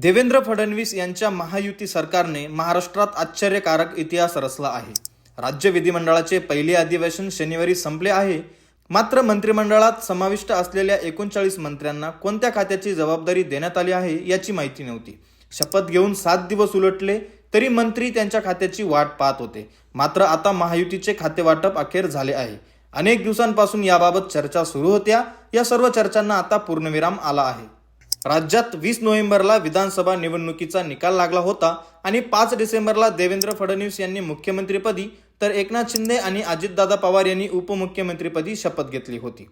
देवेंद्र फडणवीस यांच्या महायुती सरकारने महाराष्ट्रात आश्चर्यकारक इतिहास रचला आहे. राज्य विधिमंडळाचे पहिले अधिवेशन शनिवारी संपले आहे. मात्र मंत्रिमंडळात समाविष्ट असलेल्या एकोणचाळीस मंत्र्यांना कोणत्या खात्याची जबाबदारी देण्यात आली आहे याची माहिती नव्हती. शपथ घेऊन सात दिवस उलटले तरी मंत्री त्यांच्या खात्याची वाट पाहत होते. मात्र आता महायुतीचे खाते वाटप अखेर झाले आहे. अनेक दिवसांपासून याबाबत चर्चा सुरू होत्या. या सर्व चर्चांना आता पूर्णविराम आला आहे. राज्यात वीस नोव्हेंबरला विधानसभा निवडणुकीचा निकाल लागला होता आणि पाच डिसेंबरला देवेंद्र फडणवीस यांनी मुख्यमंत्रीपदी तर एकनाथ शिंदे आणि अजितदादा पवार यांनी उपमुख्यमंत्रीपदी शपथ घेतली होती.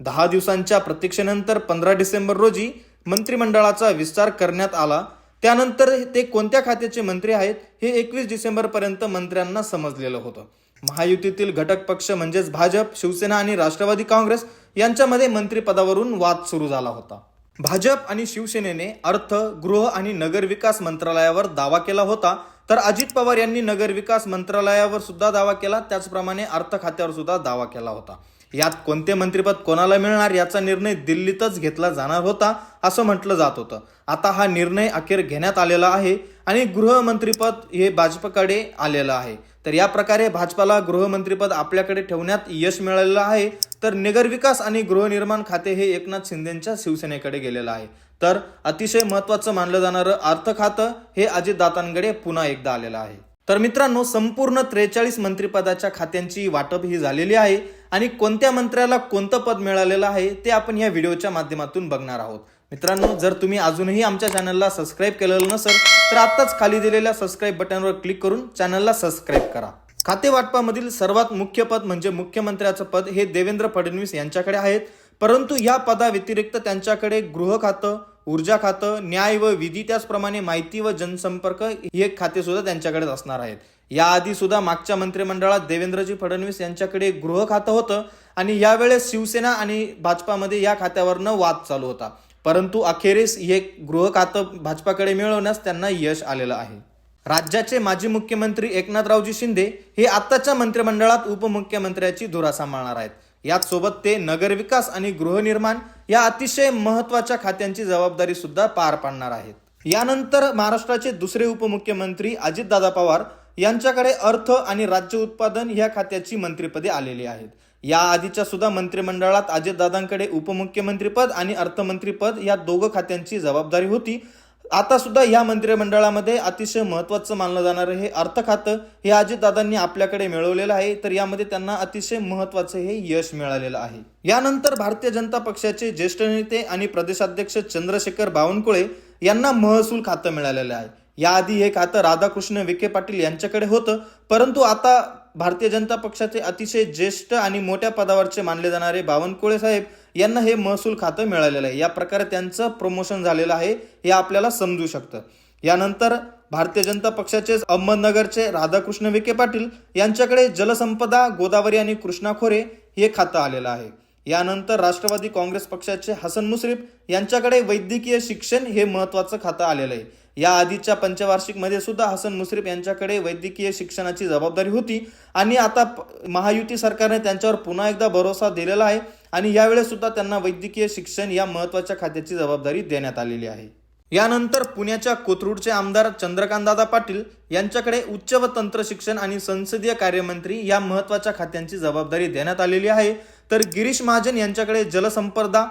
दहा दिवसांच्या प्रतीक्षेनंतर पंधरा डिसेंबर रोजी मंत्रिमंडळाचा विस्तार करण्यात आला. त्यानंतर ते कोणत्या खात्याचे मंत्री आहेत हे एकवीस डिसेंबर पर्यंत मंत्र्यांना समजलेलं होतं. महायुतीतील घटक पक्ष म्हणजेच भाजप शिवसेना आणि राष्ट्रवादी काँग्रेस यांच्यामध्ये मंत्रिपदावरून वाद सुरू झाला होता. भाजप आणि शिवसेनेने अर्थ गृह आणि नगरविकास मंत्रालयावर दावा केला होता. तर अजित पवार यांनी नगरविकास मंत्रालयावर सुद्धा दावा केला. त्याचप्रमाणे अर्थ खात्यावर सुद्धा दावा केला होता. यात कोणते मंत्रिपद कोणाला मिळणार याचा निर्णय दिल्लीतच घेतला जाणार होता असं म्हटलं जात होतं. आता हा निर्णय अखेर घेण्यात आलेला आहे आणि गृहमंत्रीपद हे भाजपकडे आलेलं आहे. तर या प्रकारे भाजपाला गृहमंत्रीपद आपल्याकडे ठेवण्यात यश मिळालेलं आहे. तर नगरविकास आणि गृहनिर्माण खाते हे एकनाथ शिंदेच्या शिवसेनेकडे गेलेलं आहे. तर अतिशय महत्वाचं मानलं जाणारं अर्थ खातं हे अजितदातांकडे पुन्हा एकदा आलेलं आहे. तर मित्रांनो संपूर्ण त्रेचाळीस मंत्रिपदाच्या खात्यांची वाटप ही झालेली आहे आणि कोणत्या मंत्र्याला कोणतं पद मिळालेलं आहे ते आपण या व्हिडिओच्या माध्यमातून बघणार आहोत. मित्रांनो जर तुम्ही अजूनही आमच्या चॅनलला सबस्क्राईब केलेलं नसेल तर आत्ताच खाली दिलेल्या सबस्क्राईब बटनवर क्लिक करून चॅनलला सबस्क्राईब करा. खाते वाटपामधील सर्वात मुख्य पद म्हणजे मुख्यमंत्र्याचं पद हे देवेंद्र फडणवीस यांच्याकडे आहेत. परंतु या पदाव्यतिरिक्त त्यांच्याकडे गृह खातं ऊर्जा खातं न्याय व विधी त्याचप्रमाणे माहिती व जनसंपर्क हे खाते सुद्धा त्यांच्याकडेच असणार आहेत. याआधी सुद्धा मागच्या मंत्रिमंडळात देवेंद्रजी फडणवीस यांच्याकडे गृह खातं होतं आणि यावेळेस शिवसेना आणि भाजपामध्ये या खात्यावरनं वाद चालू होता. परंतु अखेरीस हे गृह खातं भाजपाकडे मिळवण्यास त्यांना यश आलेलं आहे. राज्याचे माजी मुख्यमंत्री एकनाथरावजी शिंदे हे आताच्या मंत्रिमंडळात उपमुख्यमंत्र्याची धुरा सांभाळणार आहेत. याच सोबत ते नगरविकास आणि गृहनिर्माण या अतिशय महत्त्वाच्या खात्यांची जबाबदारी सुद्धा पार पाडणार आहेत. यानंतर महाराष्ट्राचे दुसरे उपमुख्यमंत्री अजितदादा पवार यांच्याकडे अर्थ आणि राज्य उत्पादन या खात्याची मंत्रिपदे आलेली आहेत. या आधीच्या सुद्धा मंत्रिमंडळात अजितदादांकडे उपमुख्यमंत्रीपद आणि अर्थमंत्रीपद या दोघं खात्यांची जबाबदारी होती. आता सुद्धा या मंत्रिमंडळामध्ये अतिशय महत्वाचं मानलं जाणारं हे अर्थ खातं हे अजितदादांनी आपल्याकडे मिळवलेलं आहे तर यामध्ये त्यांना अतिशय महत्वाचं हे यश मिळालेलं आहे. यानंतर भारतीय जनता पक्षाचे ज्येष्ठ नेते आणि प्रदेशाध्यक्ष चंद्रशेखर बावनकुळे यांना महसूल खातं मिळालेलं आहे. याआधी हे खातं राधाकृष्ण विखे पाटील यांच्याकडे होतं परंतु आता भारतीय जनता पक्षाचे अतिशय ज्येष्ठ आणि मोठ्या पदावरचे मानले जाणारे बावनकुळे साहेब यांना हे महसूल खातं मिळालेलं आहे. या प्रकारे त्यांचं प्रमोशन झालेलं आहे. हे आपल्याला समजू शकतं. यानंतर भारतीय जनता पक्षाचे अहमदनगरचे राधाकृष्ण विखे पाटील यांच्याकडे जलसंपदा गोदावरी आणि कृष्णा खोरे हे खातं आलेलं आहे. यानंतर राष्ट्रवादी काँग्रेस पक्षाचे हसन मुश्रीफ यांच्याकडे वैद्यकीय शिक्षण हे महत्वाचं खातं आलेलं आहे. या आधीच्या पंचवार्षिकमध्ये सुद्धा हसन मुश्रीफ यांच्याकडे वैद्यकीय शिक्षणाची जबाबदारी होती आणि आता महायुती सरकारने त्यांच्यावर पुन्हा एकदा भरोसा दिलेला आहे आणि यावेळेस सुद्धा त्यांना वैद्यकीय शिक्षण या महत्त्वाच्या खात्याची जबाबदारी देण्यात आलेली आहे. यानंतर पुण्याच्या कोथरूडचे आमदार चंद्रकांतदादा पाटील यांच्याकडे उच्च व तंत्र शिक्षण आणि संसदीय कार्यमंत्री या महत्त्वाच्या खात्यांची जबाबदारी देण्यात आलेली आहे. तर गिरीश महाजन यांच्याकडे जलसंपदा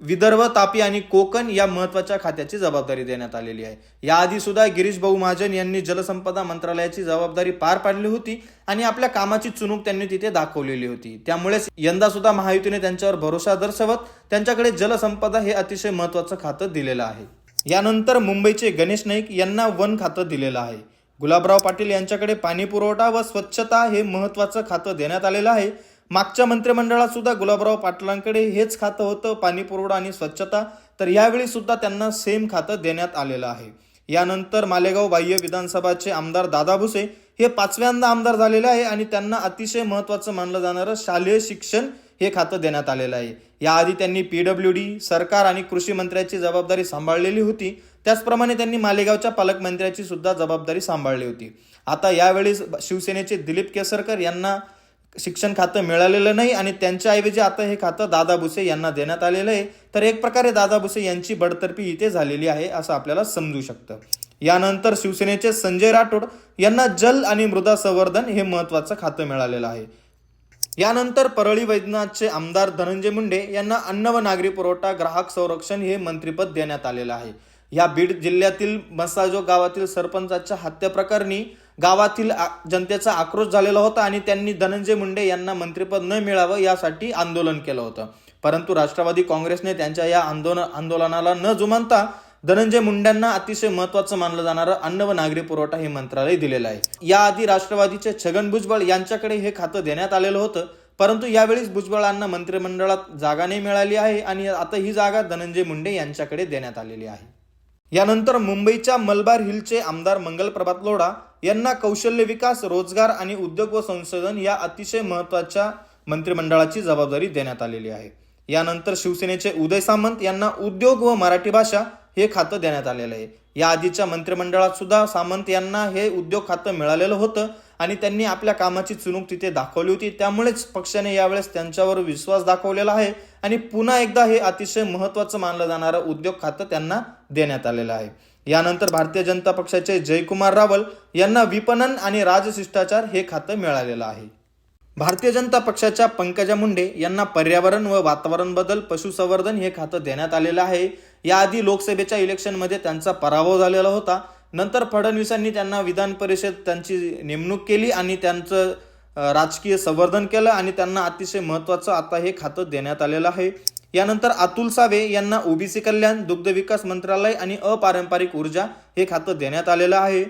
विदर्भ तापी आणि कोकण या महत्त्वाच्या खात्याची जबाबदारी देण्यात आलेली आहे. याआधी सुद्धा गिरीश भाऊ महाजन यांनी जलसंपदा मंत्रालयाची जबाबदारी पार पाडली होती आणि आपल्या कामाची चुणूक त्यांनी तिथे दाखवलेली होती. त्यामुळेच यंदा सुद्धा महायुतीने त्यांच्यावर भरोसा दर्शवत त्यांच्याकडे जलसंपदा हे अतिशय महत्वाचं खातं दिलेलं आहे. यानंतर मुंबईचे गणेश नाईक यांना वन खातं दिलेलं आहे. गुलाबराव पाटील यांच्याकडे पाणी पुरवठा व स्वच्छता हे महत्वाचं खातं देण्यात आलेलं आहे. मागच्या मंत्रिमंडळात सुद्धा गुलाबराव पाटलांकडे हेच खातं होतं पाणी पुरवठा आणि स्वच्छता. तर यावेळी सुद्धा त्यांना सेम खातं देण्यात आलेलं आहे. यानंतर मालेगाव बाह्य विधानसभाचे आमदार दादा भुसे हे पाचव्यांदा आमदार झालेले आहे आणि त्यांना अतिशय महत्वाचं मानलं जाणारं शालेय शिक्षण हे खातं देण्यात आलेलं आहे. याआधी त्यांनी पीडब्ल्यू डी सरकार आणि कृषी मंत्र्याची जबाबदारी सांभाळलेली होती. त्याचप्रमाणे त्यांनी मालेगावच्या पालकमंत्र्याची सुद्धा जबाबदारी सांभाळली होती. आता यावेळी शिवसेनेचे दिलीप केसरकर यांना शिक्षण खातं मिळालेलं नाही आणि त्यांच्याऐवजी आता हे खातं दादा भुसे यांना देण्यात आलेलं आहे. तर एक प्रकारे दादा भुसे यांची बडतर्फी इथे झालेली आहे असं आपल्याला समजू शकतं. यानंतर शिवसेनेचे संजय राठोड यांना जल आणि मृदा संवर्धन हे महत्वाचं खातं मिळालेलं आहे. यानंतर परळी वैद्यनाथचे आमदार धनंजय मुंडे यांना अन्न व नागरी पुरवठा ग्राहक संरक्षण हे मंत्रिपद देण्यात आलेलं आहे. या बीड जिल्ह्यातील मसाजो गावातील सरपंचाच्या हत्या प्रकरणी गावातील आ- जनतेचा आक्रोश झालेला होता आणि त्यांनी धनंजय मुंडे यांना मंत्रिपद न मिळावं यासाठी आंदोलन केलं होतं. परंतु राष्ट्रवादी काँग्रेसने त्यांच्या या आंदोलन आंदोलनाला न जुमानता धनंजय मुंडेंना अतिशय महत्वाचं मानलं जाणारं अन्न व नागरी पुरवठा हे मंत्रालय दिलेलं आहे. याआधी राष्ट्रवादीचे छगन भुजबळ यांच्याकडे हे खातं देण्यात आलेलं होतं परंतु यावेळीच भुजबळांना मंत्रिमंडळात जागा नाही मिळाली आहे आणि आता ही जागा धनंजय मुंडे यांच्याकडे देण्यात आलेली आहे. यानंतर मुंबईच्या मलबार हिलचे आमदार मंगलप्रभात लोढा यांना कौशल्य विकास रोजगार आणि उद्योग व संशोधन या अतिशय महत्त्वाच्या मंत्रिमंडळाची जबाबदारी देण्यात आलेली आहे. यानंतर शिवसेनेचे उदय सामंत यांना उद्योग व मराठी भाषा हे खातं देण्यात आलेलं आहे. या आधीच्या मंत्रिमंडळात सुद्धा सामंत यांना हे उद्योग खातं मिळालेलं होतं आणि त्यांनी आपल्या कामाची चुणूक तिथे दाखवली होती. त्यामुळेच पक्षाने यावेळेस त्यांच्यावर विश्वास दाखवलेला आहे आणि पुन्हा एकदा हे अतिशय महत्वाचं मानलं जाणारं उद्योग खातं त्यांना देण्यात आलेलं आहे. यानंतर भारतीय जनता पक्षाचे जयकुमार रावल यांना विपणन आणि राजशिष्टाचार हे खातं मिळालेलं आहे. भारतीय जनता पक्षाच्या पंकजा मुंडे यांना पर्यावरण व वातावरण बदल पशुसंवर्धन हे खातं देण्यात आलेलं आहे. याआधी लोकसभेच्या इलेक्शनमध्ये त्यांचा पराभव झालेला होता. नंतर फडणवीसांनी त्यांना विधान परिषद त्यांची नेमणूक केली आणि त्यांचं राजकीय संवर्धन केलं आणि त्यांना अतिशय महत्त्वाचं आता हे खातं देण्यात आलेलं आहे. यानंतर अतुल सावे यांना ओबीसी कल्याण दुग्ध विकास मंत्रालय आणि अपारंपरिक ऊर्जा हे खातं देण्यात आलेलं आहे.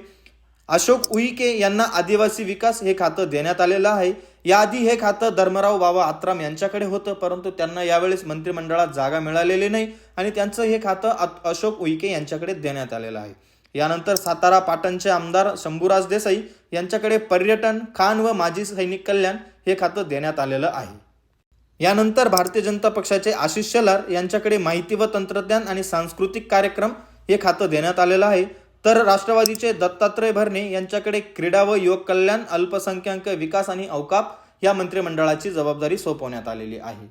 अशोक उईके यांना आदिवासी विकास हे खातं देण्यात आलेलं आहे. याआधी हे खातं धर्मराव बाबा आत्राम यांच्याकडे होतं परंतु त्यांना यावेळेस मंत्रिमंडळात जागा मिळालेली नाही आणि त्यांचं हे खातं अशोक उईके यांच्याकडे देण्यात आलेलं आहे. यानंतर सातारा पाटणचे आमदार शंभूराज देसाई यांच्याकडे पर्यटन खान व माजी सैनिक कल्याण हे खातं देण्यात आलेलं आहे. यानंतर भारतीय जनता पक्षाचे आशिष शेलार यांच्याकडे माहिती व तंत्रज्ञान आणि सांस्कृतिक कार्यक्रम हे खातं देण्यात आलेलं आहे. तर राष्ट्रवादीचे दत्तात्रय भरणे यांच्याकडे क्रीडा व युवक कल्याण अल्पसंख्याक विकास आणि अवकाप या मंत्रिमंडळाची जबाबदारी सोपवण्यात आलेली आहे.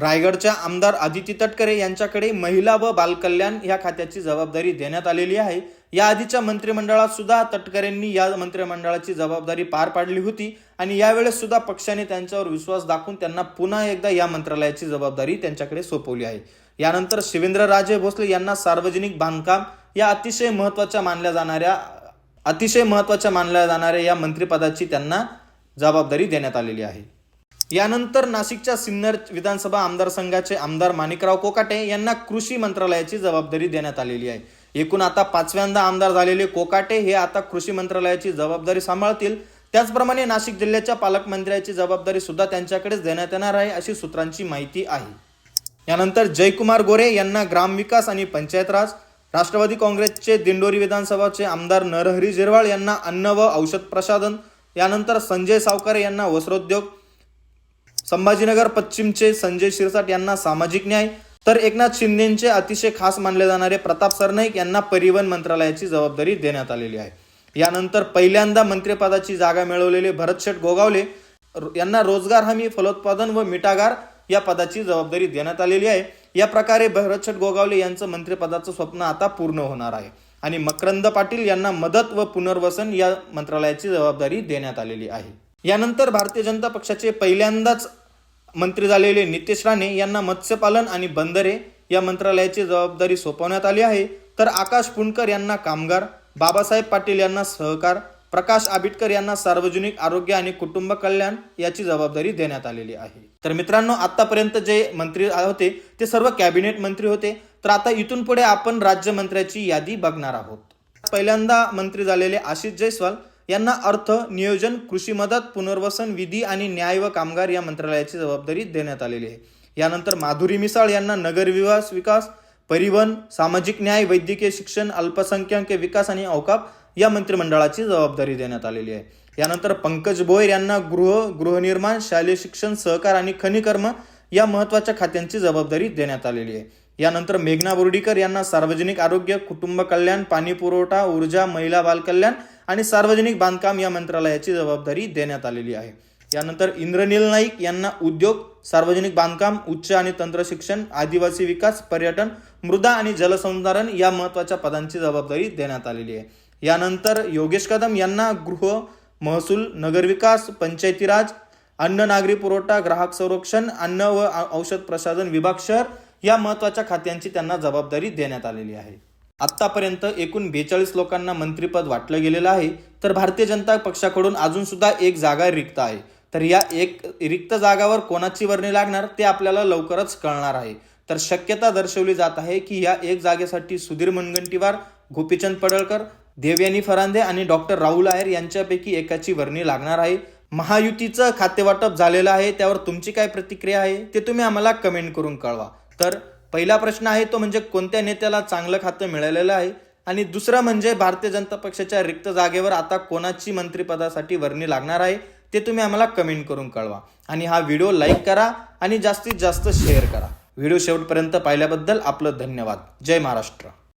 रायगडच्या आमदार आदिती तटकरे यांच्याकडे महिला व बालकल्याण या खात्याची जबाबदारी देण्यात आलेली आहे. या आधीच्या मंत्रिमंडळात सुद्धा तटकरेंनी या मंत्रिमंडळाची जबाबदारी पार पाडली होती आणि यावेळेस सुद्धा पक्षाने त्यांच्यावर विश्वास दाखवून त्यांना पुन्हा एकदा या मंत्रालयाची जबाबदारी त्यांच्याकडे सोपवली आहे. यानंतर शिवेंद्रराजे भोसले यांना सार्वजनिक बांधकाम या अतिशय महत्त्वाच्या मानल्या जाणाऱ्या अतिशय महत्त्वाच्या मानल्या जाणाऱ्या या मंत्रिपदाची त्यांना जबाबदारी देण्यात आलेली आहे. यानंतर नाशिकच्या सिन्नर विधानसभा आमदार संघाचे आमदार माणिकराव कोकाटे यांना कृषी मंत्रालयाची जबाबदारी देण्यात आलेली आहे. एकूण आता पाचव्यांदा आमदार झालेले कोकाटे हे आता कृषी मंत्रालयाची जबाबदारी सांभाळतील. त्याचप्रमाणे नाशिक जिल्ह्याच्या पालकमंत्र्याची जबाबदारी सुद्धा त्यांच्याकडेच देण्यात येणार आहे अशी सूत्रांची माहिती आहे. यानंतर जयकुमार गोरे यांना ग्रामविकास आणि पंचायत राज राष्ट्रवादी काँग्रेसचे दिंडोरी विधानसभाचे आमदार नरहरी झिरवाळ यांना अन्न व औषध प्रसाधन यानंतर संजय सावकारे यांना वस्त्रोद्योग संभाजीनगर पश्चिमचे संजय शिरसाट यांना सामाजिक न्याय तर एकनाथ शिंदेचे अतिशय खास मानले जाणारे प्रताप सरनाईक यांना परिवहन मंत्रालयाची जबाबदारी देण्यात आलेली आहे. यानंतर पहिल्यांदा मंत्रिपदाची जागा मिळवलेले भरतशेठ गोगावले यांना रोजगार हमी फलोत्पादन व मिटागार या पदाची जबाबदारी देण्यात आलेली आहे. या प्रकारे भरतशेठ गोगावले यांचं मंत्रिपदाचं स्वप्न आता पूर्ण होणार आहे. आणि मकरंद पाटील यांना मदत व पुनर्वसन या मंत्रालयाची जबाबदारी देण्यात आलेली आहे. यानंतर भारतीय जनता पक्षाचे पहिल्यांदाच मंत्री झालेले नितेश राणे यांना मत्स्यपालन आणि बंदरे या मंत्रालयाची जबाबदारी सोपवण्यात आली आहे. तर आकाश पुणकर यांना कामगार बाबासाहेब पाटील यांना सहकार प्रकाश आबिटकर यांना सार्वजनिक आरोग्य आणि कुटुंब कल्याण याची जबाबदारी देण्यात आलेली आहे. तर मित्रांनो आतापर्यंत जे मंत्री होते ते सर्व कॅबिनेट मंत्री होते. तर आता इथून पुढे आपण राज्यमंत्र्याची यादी बघणार आहोत. पहिल्यांदा मंत्री झालेले आशिष जयस्वाल यांना अर्थ नियोजन कृषी मदत पुनर्वसन विधी आणि न्याय व कामगार या मंत्रालयाची जबाबदारी देण्यात आलेली आहे. यानंतर माधुरी मिसाळ यांना नगर विकास विकास परिवहन सामाजिक न्याय वैद्यकीय शिक्षण अल्पसंख्याक विकास आणि अवकाप या मंत्रिमंडळाची जबाबदारी देण्यात आलेली आहे. यानंतर पंकज भोयर यांना गृह गृहनिर्माण शालेय शिक्षण सहकार आणि खनिकर्म या महत्त्वाच्या खात्यांची जबाबदारी देण्यात आलेली आहे. यानंतर मेघना बोर्डीकर यांना सार्वजनिक आरोग्य कुटुंब कल्याण पाणी पुरवठा ऊर्जा महिला बालकल्याण आणि सार्वजनिक बांधकाम या मंत्रालयाची जबाबदारी देण्यात आलेली आहे. यानंतर इंद्रनील नाईक यांना उद्योग सार्वजनिक बांधकाम उच्च आणि तंत्र शिक्षण आदिवासी विकास पर्यटन मृदा आणि जलसंधारण या महत्त्वाच्या पदांची जबाबदारी देण्यात आलेली आहे. यानंतर योगेश कदम यांना गृह महसूल नगरविकास पंचायती राज अन्न नागरी पुरवठा ग्राहक संरक्षण अन्न व औषध प्रशासन विभाग शहर या महत्त्वाच्या खात्यांची त्यांना जबाबदारी देण्यात आलेली आहे. आत्तापर्यंत एकूण बेचाळीस लोकांना मंत्रिपद वाटलं गेलेलं आहे तर भारतीय जनता पक्षाकडून अजून सुद्धा एक जागा रिक्त आहे. तर या एक रिक्त जागावर कोणाची वर्णी लागणार ते आपल्याला लवकरच कळणार आहे. तर शक्यता दर्शवली जात आहे की या एक जागेसाठी सुधीर मुनगंटीवार गोपीचंद पडळकर देवयानी फरांदे आणि डॉक्टर राहुल आहेर यांच्यापैकी एकाची वर्णी लागणार आहे. महायुतीचं खातेवाटप झालेलं आहे. त्यावर तुमची काय प्रतिक्रिया आहे? ते तुम्ही आम्हाला कमेंट करून कळवा. तर पहिला प्रश्न आहे तो म्हणजे कोणत्या नेत्याला चांगलं खातं मिळालेलं आहे? आणि दुसरं म्हणजे भारतीय जनता पक्षाच्या रिक्त जागेवर आता कोणाची मंत्रिपदासाठी वर्णी लागणार आहे? ते तुम्ही आम्हाला कमेंट करून कळवा. आणि हा व्हिडिओ लाईक करा आणि जास्तीत जास्त शेअर करा. व्हिडिओ शेवटपर्यंत पाहिल्याबद्दल आपलं धन्यवाद. जय महाराष्ट्र.